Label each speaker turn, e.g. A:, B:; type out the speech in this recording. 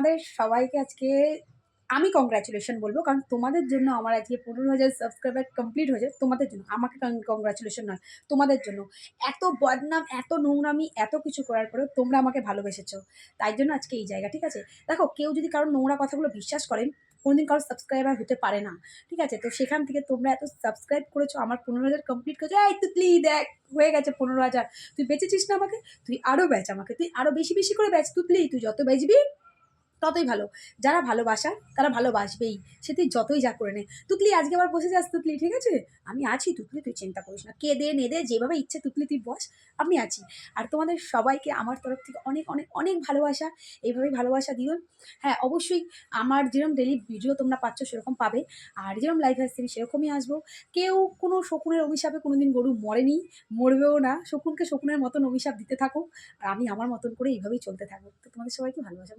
A: তোমাদের সবাইকে আজকে আমি কংগ্রাচুলেশন বলব, কারণ তোমাদের জন্য আমার আজকে পনেরো হাজার সাবস্ক্রাইবার কমপ্লিট হয়েছে, তোমাদের জন্য, আমাকে কংগ্রাচুলেশন নয়, তোমাদের জন্য। এত বদনাম, এত নোংরামি, এত কিছু করার পরেও তোমরা আমাকে ভালোবেসেছো। তাই জন্য আজকে এই জায়গা, ঠিক আছে? দেখো, কেউ যদি কারোর নোংরা কথাগুলো বিশ্বাস করেন কোনোদিন কারোর সাবস্ক্রাইবার হতে পারে না, ঠিক আছে? তো সেখান থেকে তোমরা এত সাবস্ক্রাইব করেছ, আমার পনেরো হাজার কমপ্লিট করেছ, এই তুতলি দেখ, হয়ে গেছে পনেরো হাজার। তুই বেঁচেছিস না আমাকে? তুই আরও বেচ আমাকে, তুই আরও বেশি বেশি করে বেচ তুতলি তুই যত বেচবি ততই ভালো। যারা ভালোবাসার তারা ভালোবাসবেই। সে তুই যতই যা করে নে। তুতলি, আজকে আবার বসে যাস তুতলি, ঠিক আছে? আমি আছি, তুতলি, তুই চিন্তা করিস না। কেঁদে নেদে যেভাবে ইচ্ছে তুতলি, তুই বস, আমি আছি। আর তোমাদের সবাইকে আমার তরফ থেকে অনেক অনেক অনেক ভালোবাসা। এইভাবেই ভালোবাসা দিও। হ্যাঁ অবশ্যই আমার যেরকম ডেলি ভিডিও তোমরা পাচ্ছ, সেরকম পাবে। আর যেরকম লাইফ আসছে সেরকমই আসব। কেউ কোনো শকুনের অভিশাপে কোনো দিন গরু মরেনি, মরবেও না। শকুনকে শকুনের মতন অভিশাপ দিতে থাকো। আর আমি আমার মতন করে এইভাবেই চলতে থাকব। তো তোমাদের সবাইকে ভালোবাসা